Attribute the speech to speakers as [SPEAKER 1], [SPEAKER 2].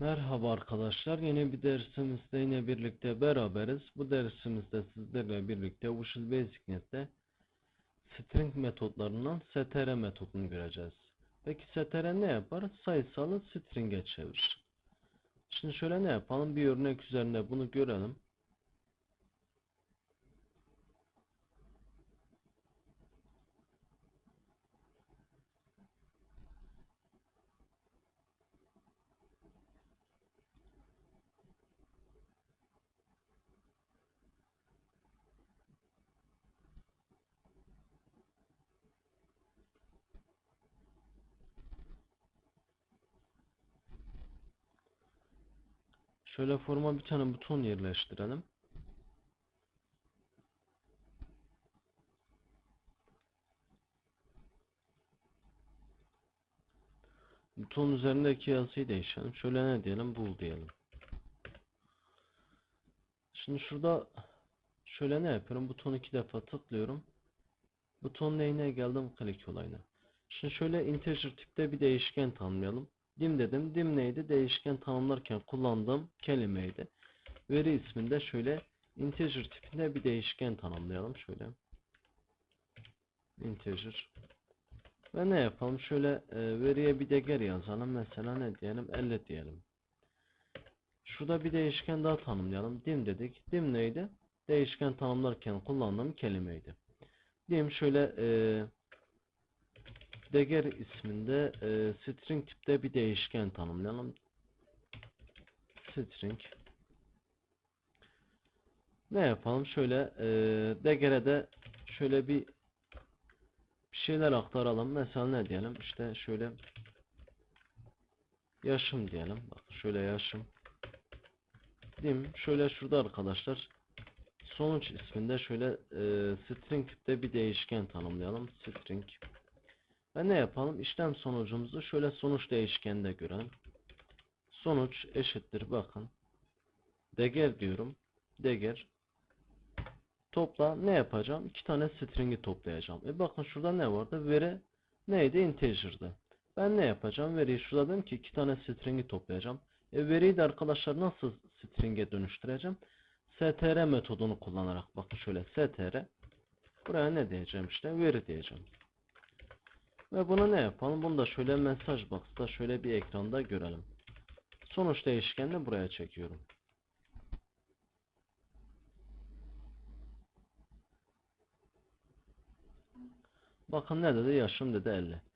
[SPEAKER 1] Merhaba arkadaşlar. Yeni bir dersimizde yine birlikte beraberiz. Bu dersimizde sizlerle birlikte Visual Basic Net'te string metotlarından str metodunu göreceğiz. Peki str ne yapar? Sayısalı string'e çevirir. Şimdi şöyle ne yapalım? Bir örnek üzerinde bunu görelim. Şöyle forma bir tane buton yerleştirelim. Buton üzerindeki yazıyı değişelim. Şöyle ne diyelim? Bul diyelim. Şimdi şurada şöyle ne yapıyorum? Butonu iki defa tıklıyorum. Buton neyine geldim? Click olayına. Şimdi şöyle integer tipte bir değişken tanımlayalım. Dim dedim. Dim neydi? Değişken tanımlarken kullandığım kelimeydi. Veri isminde şöyle integer tipinde bir değişken tanımlayalım. Şöyle integer ve ne yapalım? Şöyle e, veriye bir değer yazalım. Mesela ne diyelim? 50 diyelim. Şurada bir değişken daha tanımlayalım. Dim dedik. Dim neydi? Değişken tanımlarken kullandığım kelimeydi. Dim şöyle e, değer isminde e, string tipte bir değişken tanımlayalım. String ne yapalım? Şöyle e, değere de şöyle bir bir şeyler aktaralım. Mesela ne diyelim? İşte şöyle yaşım diyelim. Bak şöyle yaşım. Dim şöyle şurada arkadaşlar sonuç isminde şöyle e, string tipte bir değişken tanımlayalım. String ve ne yapalım? İşlem sonucumuzu şöyle sonuç değişkeninde görelim. Sonuç eşittir bakın. Değer diyorum. Değer topla ne yapacağım? İki tane string'i toplayacağım. E bakın şurada ne vardı? Veri neydi? Integer'dı. Ben ne yapacağım? Veriyi şurada dedim ki iki tane string'i toplayacağım. E veriyi de arkadaşlar nasıl string'e dönüştüreceğim? str metodunu kullanarak bakın şöyle str buraya ne diyeceğim işte veri diyeceğim. Ve bunu ne yapalım? Bunu da şöyle mesaj box'ta şöyle bir ekranda görelim. Sonuç değişkenini buraya çekiyorum. Bakın ne dedi? Yaşım dedi 50.